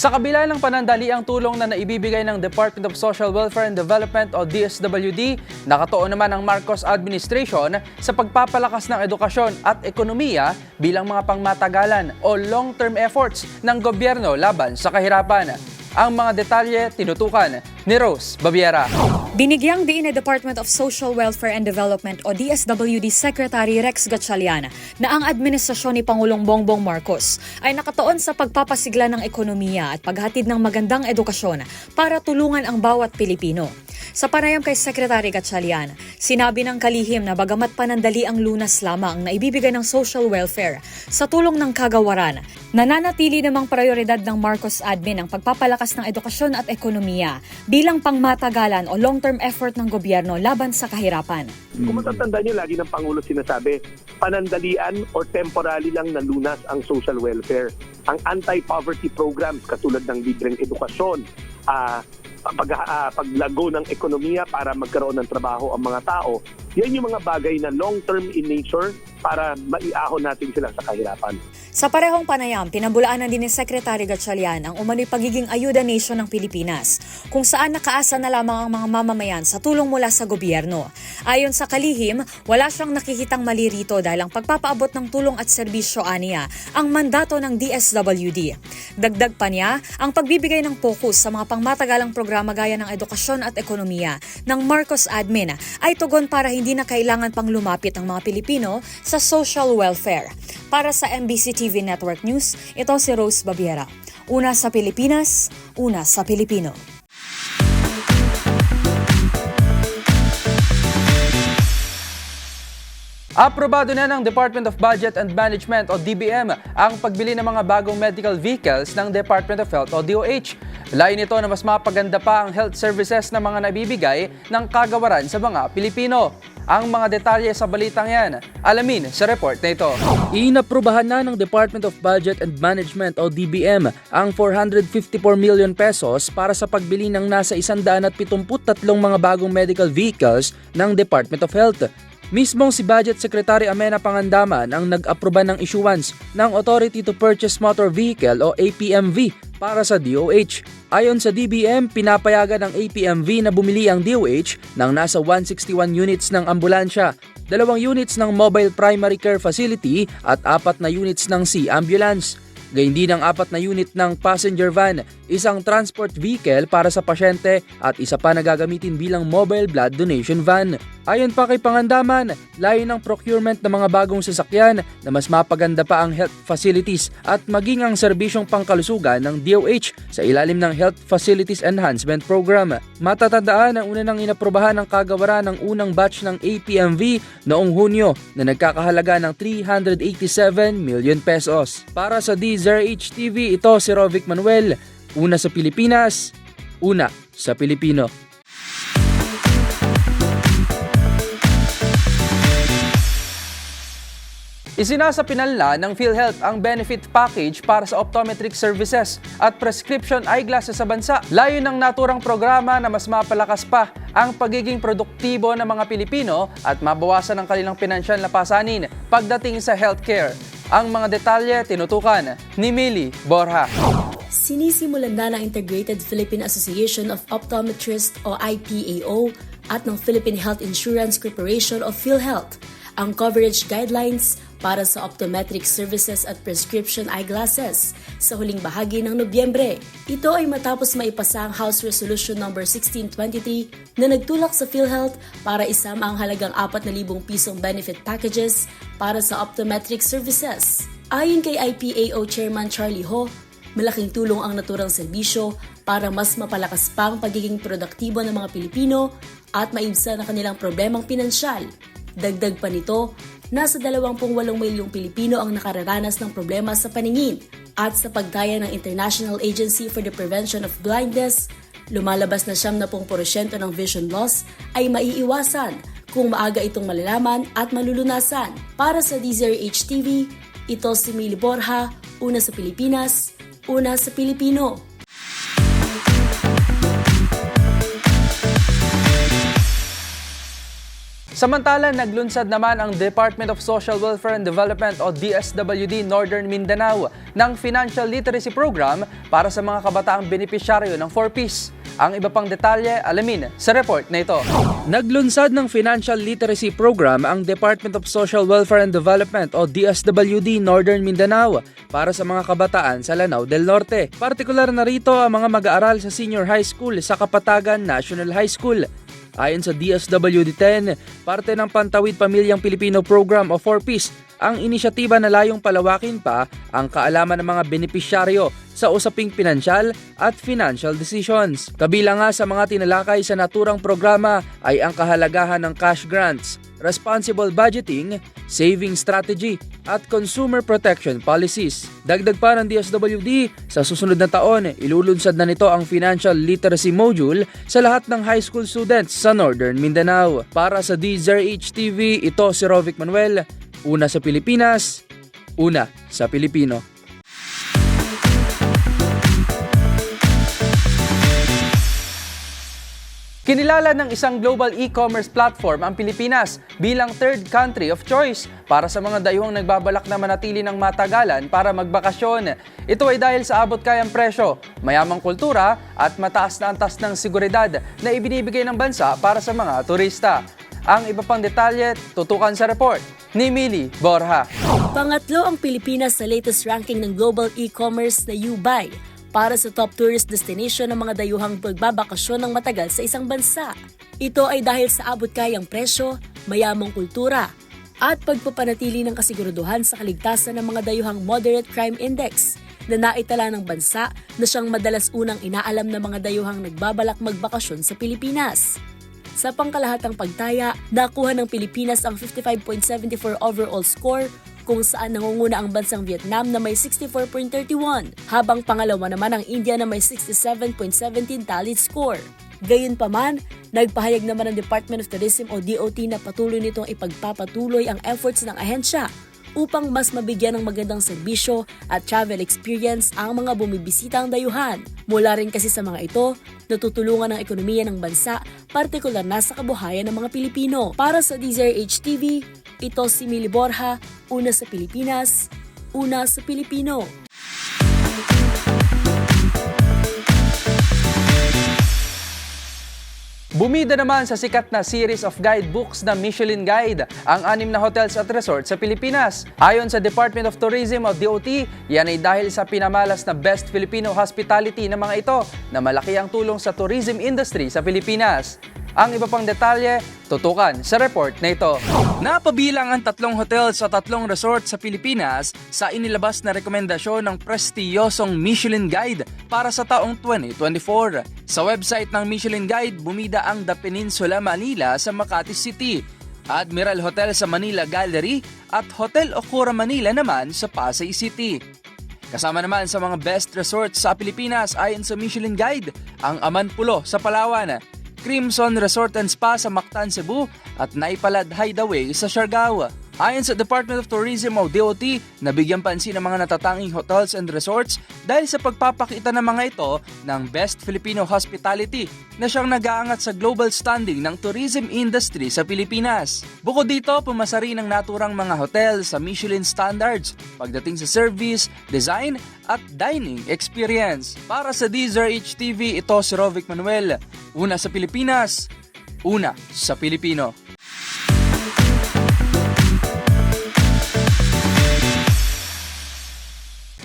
Sa kabila ng panandaliang tulong na naibibigay ng Department of Social Welfare and Development o DSWD, nakatuon naman ang Marcos Administration sa pagpapalakas ng edukasyon at ekonomiya bilang mga pangmatagalan o long-term efforts ng gobyerno laban sa kahirapan. Ang mga detalye tinutukan ni Rose Babiera. Binigyang diin ni Department of Social Welfare and Development o DSWD Secretary Rex Gatchalian na ang administrasyon ni Pangulong Bongbong Marcos ay nakatuon sa pagpapasigla ng ekonomiya at paghatid ng magandang edukasyon para tulungan ang bawat Pilipino. Sa panayam kay Secretary Gatchalian, sinabi ng kalihim na bagamat panandali ang lunas lamang na ibibigay ng social welfare sa tulong ng kagawaran, nananatili namang prioridad ng Marcos admin ang pagpapalakas ng edukasyon at ekonomiya bilang pangmatagalan o long-term effort ng gobyerno laban sa kahirapan. Kung matatandaan nyo, lagi ng Pangulo sinasabi, panandalian or temporary lang na lunas ang social welfare. Ang anti-poverty programs katulad ng libreng edukasyon, ah, pag, ah, paglago ng ekonomiya para magkaroon ng trabaho ang mga tao, yan yung mga bagay na long-term in nature para maiahon natin sila sa kahirapan. Sa parehong panayam, pinabulaanan din ni Secretary Gatchalian ang umano'y pagiging ayuda nation ng Pilipinas, kung saan nakaasa na lamang ang mga mamamayan sa tulong mula sa gobyerno. Ayon sa kalihim, wala siyang nakikitang mali rito dahil ang pagpapaabot ng tulong at serbisyo aniya ang mandato ng DSWD. Dagdag pa niya, ang pagbibigay ng focus sa mga pangmatagalang programa gaya ng edukasyon at ekonomiya ng Marcos Admin ay tugon para hindi na kailangan pang lumapit ang mga Pilipino sa social welfare. Para sa MBC TV Network News, ito si Rose Babiera. Una sa Pilipinas, una sa Pilipino. Aprobado na ng Department of Budget and Management o DBM ang pagbili ng mga bagong medical vehicles ng Department of Health o DOH. Layo nito na mas mapaganda pa ang health services na mga nabibigay ng kagawaran sa mga Pilipino. Ang mga detalye sa balitang yan, alamin sa report na ito. Inaprubahan na ng Department of Budget and Management o DBM ang 454 million pesos para sa pagbili ng nasa 173 mga bagong medical vehicles ng Department of Health. Mismong si Budget Secretary Amena Pangandaman ang nag-aproba ng issuance ng Authority to Purchase Motor Vehicle o APMV para sa DOH. Ayon sa DBM, pinapayagan ng APMV na bumili ang DOH ng nasa 161 units ng ambulansya, dalawang units ng Mobile Primary Care Facility at apat na units ng Sea Ambulance. Gayun din ang apat na unit ng passenger van, isang transport vehicle para sa pasyente at isa pa na gagamitin bilang mobile blood donation van. Ayon pa kay Pangandaman, layo ng procurement ng mga bagong sasakyan na mas mapaganda pa ang health facilities at maging ang serbisyong pangkalusugan ng DOH sa ilalim ng Health Facilities Enhancement Program. Matatandaan ang una nang inaprobahan ng kagawaran ng unang batch ng APMV noong Hunyo na nagkakahalaga ng 387 million pesos. Para sa DZRH TV, ito si Rovic Manuel, una sa Pilipinas, una sa Pilipino. Isinasapinala ng PhilHealth ang benefit package para sa optometric services at prescription eyeglasses sa bansa. Layo ng naturang programa na mas mapalakas pa ang pagiging produktibo ng mga Pilipino at mabawasan ang kanilang pinansyal na pasanin pagdating sa healthcare. Ang mga detalye tinutukan ni Millie Borja. Sinisimulan na ng Integrated Philippine Association of Optometrists o IPAO at ng Philippine Health Insurance Corporation of PhilHealth ang coverage guidelines para sa optometric services at prescription eyeglasses sa huling bahagi ng Nobyembre. Ito ay matapos maipasa ang House Resolution No. 1623 na nagtulak sa PhilHealth para isama ang halagang 4,000 pisong benefit packages para sa optometric services. Ayon kay IPAO Chairman Charlie Ho, Malaking tulong ang naturang serbisyo para mas mapalakas pa ang pagiging produktibo ng mga Pilipino at maibsan ang kanilang problemang pinansyal. Dagdag pa nito, nasa 28 milyong Pilipino ang nakararanas ng problema sa paningin at sa pagdaya ng International Agency for the Prevention of Blindness, lumalabas na 70% ng vision loss ay maiiwasan kung maaga itong malalaman at malulunasan. Para sa DZRH TV, ito si Mili Borja, una sa Pilipinas, una sa Pilipino. Samantala, naglunsad naman ang Department of Social Welfare and Development o DSWD Northern Mindanao ng Financial Literacy Program para sa mga kabataang benepisyaryo ng 4Ps. Ang iba pang detalye, alamin sa report na ito. Naglunsad ng Financial Literacy Program ang Department of Social Welfare and Development o DSWD Northern Mindanao para sa mga kabataan sa Lanao del Norte. Partikular na rito ang mga mag-aaral sa senior high school sa Kapatagan National High School. Ayon sa DSWD-10, parte ng Pantawid Pamilyang Pilipino Program o 4Ps, ang inisyatiba na layong palawakin pa ang kaalaman ng mga benepisyaryo sa usaping pinansyal at financial decisions. Kabilang nga sa mga tinalakay sa naturang programa ay ang kahalagahan ng cash grants, responsible budgeting, saving strategy, at consumer protection policies. Dagdag pa ng DSWD, sa susunod na taon, ilulunsad na nito ang financial literacy module sa lahat ng high school students sa Northern Mindanao. Para sa DZRH TV, ito si Rovic Manuel, una sa Pilipinas, una sa Pilipino. Kinilala ng isang global e-commerce platform ang Pilipinas bilang third country of choice para sa mga dayuhang nagbabalak na manatili ng matagalan para magbakasyon. Ito ay dahil sa abot kayang presyo, mayamang kultura at mataas na antas ng seguridad na ibinibigay ng bansa para sa mga turista. Ang iba pang detalye tutukan sa report ni Mili Borja. Pangatlo ang Pilipinas sa latest ranking ng global e-commerce na U-Buy para sa top tourist destination ng mga dayuhang pagbabakasyon ng matagal sa isang bansa. Ito ay dahil sa abot kayang presyo, mayamang kultura, at pagpapanatili ng kasiguraduhan sa kaligtasan ng mga dayuhang Moderate Crime Index na naitala ng bansa na siyang madalas unang inaalam ng mga dayuhang nagbabalak magbakasyon sa Pilipinas. Sa pangkalahatang pagtaya, nakuha ng Pilipinas ang 55.74 overall score kung saan nangunguna ang bansang Vietnam na may 64.31, habang pangalawa naman ang India na may 67.17 tallied score. Gayunpaman, nagpahayag naman ang Department of Tourism o DOT na patuloy nitong ipagpapatuloy ang efforts ng ahensya upang mas mabigyan ng magandang serbisyo at travel experience ang mga bumibisitang dayuhan. Mula rin kasi sa mga ito, natutulungan ang ekonomiya ng bansa, partikular na sa kabuhayan ng mga Pilipino. Para sa DZRH TV, ito si Mili Borja, una sa Pilipinas, una sa Pilipino. Bumida naman sa sikat na series of guidebooks na Michelin Guide ang anim na hotels at resorts sa Pilipinas. Ayon sa Department of Tourism o DOT, yan ay dahil sa pinamalas na Best Filipino Hospitality ng mga ito na malaki ang tulong sa tourism industry sa Pilipinas. Ang iba pang detalye, tutukan sa report na ito. Napabilang ang tatlong hotels sa tatlong resort sa Pilipinas sa inilabas na rekomendasyon ng prestiyosong Michelin Guide para sa taong 2024. Sa website ng Michelin Guide, bumida ang The Peninsula Manila sa Makati City, Admiral Hotel sa Manila Gallery at Hotel Okura Manila naman sa Pasay City. Kasama naman sa mga best resorts sa Pilipinas ayon sa Michelin Guide, ang Amanpulo sa Palawan, Crimson Resort and Spa sa Mactan, Cebu at Naipalad Hideaway sa Siargao. Ayon sa Department of Tourism o DOT, nabigyan pansin ng mga natatanging hotels and resorts dahil sa pagpapakita ng mga ito ng Best Filipino Hospitality na siyang nag-aangat sa global standing ng tourism industry sa Pilipinas. Bukod dito, pumasa rin ang naturang mga hotel sa Michelin standards pagdating sa service, design at dining experience. Para sa DZRH TV, ito si Rovic Manuel. Una sa Pilipinas, una sa Pilipino.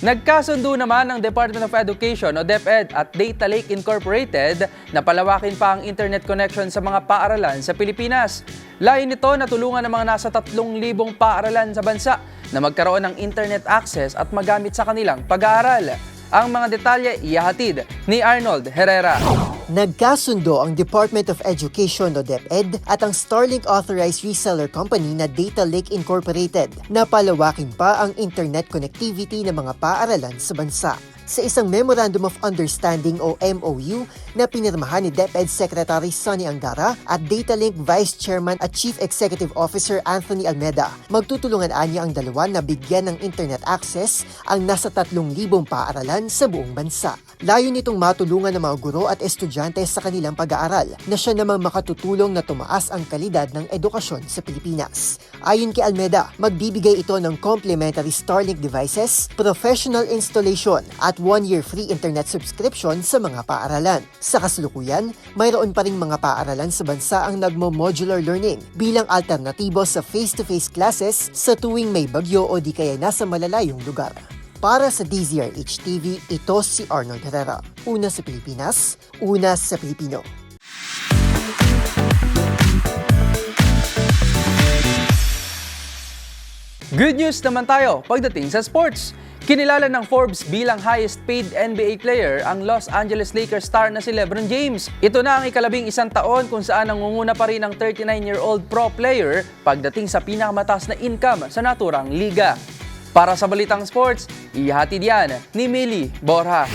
Nagkasundo naman ng Department of Education o DepEd at Data Lake Incorporated na palawakin pa ang internet connection sa mga paaralan sa Pilipinas. Layo nito na tulungan ng mga nasa 3,000 paaralan sa bansa na magkaroon ng internet access at magamit sa kanilang pag-aaral. Ang mga detalye iyahatid ni Arnold Herrera. Nagkasundo ang Department of Education o DepEd at ang Starlink Authorized Reseller Company na Data Lake Incorporated na palawakin pa ang internet connectivity ng mga paaralan sa bansa. Sa isang Memorandum of Understanding o MOU na pinirmahan ni DepEd Secretary Sonny Angara at DataLink Vice Chairman at Chief Executive Officer Anthony Almeda, magtutulungan anya ang dalawa na bigyan ng internet access ang nasa 3,000 paaralan sa buong bansa. Layo nitong matulungan ng mga guro at estudyante sa kanilang pag-aaral na siya namang makatutulong na tumaas ang kalidad ng edukasyon sa Pilipinas. Ayon kay Almeda, magbibigay ito ng complimentary Starlink devices, professional installation at one-year free internet subscription sa mga paaralan. Sa kasalukuyan, mayroon pa ring mga paaralan sa bansa ang nagmo-modular learning bilang alternatibo sa face-to-face classes sa tuwing may bagyo o di kaya nasa malalayong lugar. Para sa DZRH TV, ito si Arnold Herrera. Una sa Pilipinas, una sa Pilipino. Good news naman tayo pagdating sa sports. Kinilala ng Forbes bilang highest paid NBA player ang Los Angeles Lakers star na si LeBron James. Ito na ang ikalabing isang taon kung saan nangunguna pa rin ang 39-year-old pro player pagdating sa pinakamataas na income sa naturang liga. Para sa Balitang Sports, ihatid yan ni Millie Borja.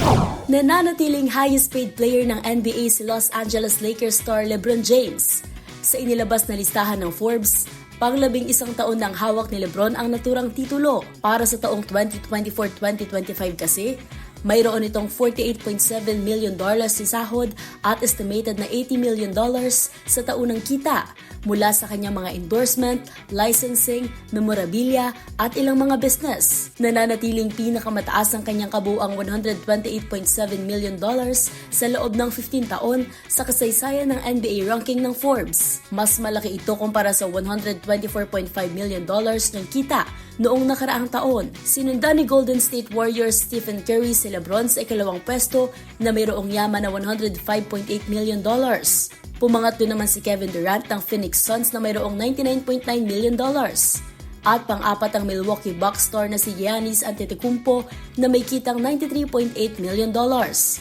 Nananatiling highest paid player ng NBA si Los Angeles Lakers star LeBron James. Sa inilabas na listahan ng Forbes, panglabing isang taon ng hawak ni LeBron ang naturang titulo. Para sa taong 2024-2025 kasi, mayroon itong 48.7 million dollars si sahod at estimated na 80 million dollars sa taunang kita mula sa kanyang mga endorsement, licensing, memorabilia at ilang mga business. Nananatiling pinakamataas ang kanyang kabuang 128.7 million dollars sa loob ng 15 taon sa kasaysayan ng NBA ranking ng Forbes. Mas malaki ito kumpara sa 124.5 million dollars ng kita noong nakaraang taon. Sinundan ni Golden State Warriors Stephen Curry si LeBron sa ikalawang pwesto na mayroong yaman na 105.8 million dollars. Pumangat doon naman si Kevin Durant ng Phoenix Suns na mayroong 99.9 million dollars. At pang-apat ang Milwaukee Bucks star na si Giannis Antetokounmpo na may kitang 93.8 million dollars.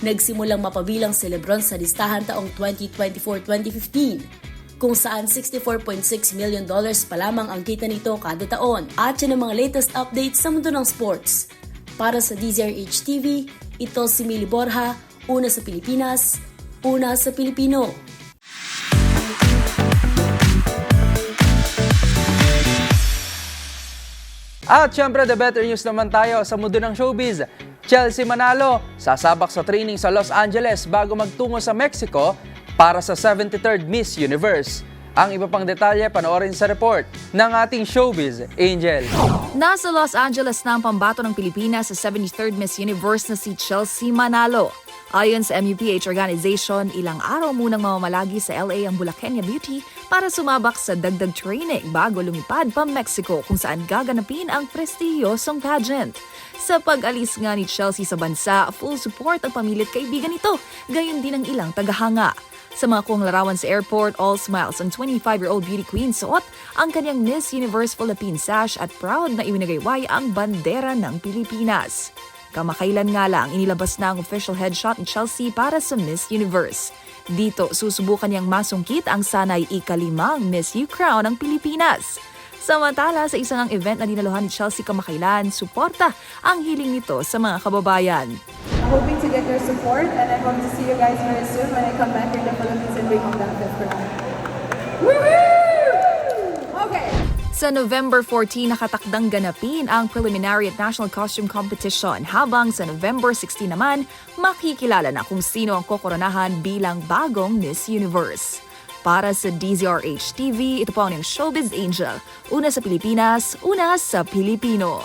Nagsimulang mapabilang si LeBron sa listahan taong 2024-2015 kung saan 64.6 million dollars pa lamang ang kita nito kada taon. At yan ang mga latest updates sa mundo ng sports. Para sa DZRH TV, ito si Mili Borja, una sa Pilipinas, una sa Pilipino. At syempre, the better news naman tayo sa mundo ng showbiz. Chelsea Manalo, sasabak sa training sa Los Angeles bago magtungo sa Mexico para sa 73rd Miss Universe. Ang iba pang detalye panoorin sa report ng ating showbiz Angel. Nasa Los Angeles na ang pambato ng Pilipinas sa 73rd Miss Universe na si Chelsea Manalo. Ayon sa MUPH organization, ilang araw munang mamamalagi sa LA ang Bulacania Beauty para sumabak sa dagdag training bago lumipad pa Mexico kung saan gaganapin ang prestihiyosong pageant. Sa pag-alis nga ni Chelsea sa bansa, full support ang pamilit kaibigan nito, gayon din ang ilang tagahanga. Sa mga kong larawan sa airport, all smiles ang 25-year-old beauty queen suot ang kanyang Miss Universe Philippines sash at proud na iwinagayway ang bandera ng Pilipinas. Kamakailan nga lang inilabas na ang official headshot ni Chelsea para sa Miss Universe. Dito susubukan niyang masungkit ang sanay ikalimang Miss U crown ng Pilipinas. Samantala sa isang ang event na dinaluhan ni Chelsea kamakailan, suporta ang hiling nito sa mga kababayan. Hoping to get your support and I hope to see you guys very soon when I come back in the Philippines and bring home that fifth. Woohoo! Okay. Sa November 14, nakatakdang ganapin ang preliminary at national costume competition habang sa November 16 naman, makikilala na kung sino ang kokoronahan bilang bagong Miss Universe. Para sa DZRH TV, ito po ang Showbiz Angel. Una sa Pilipinas, una sa Pilipino.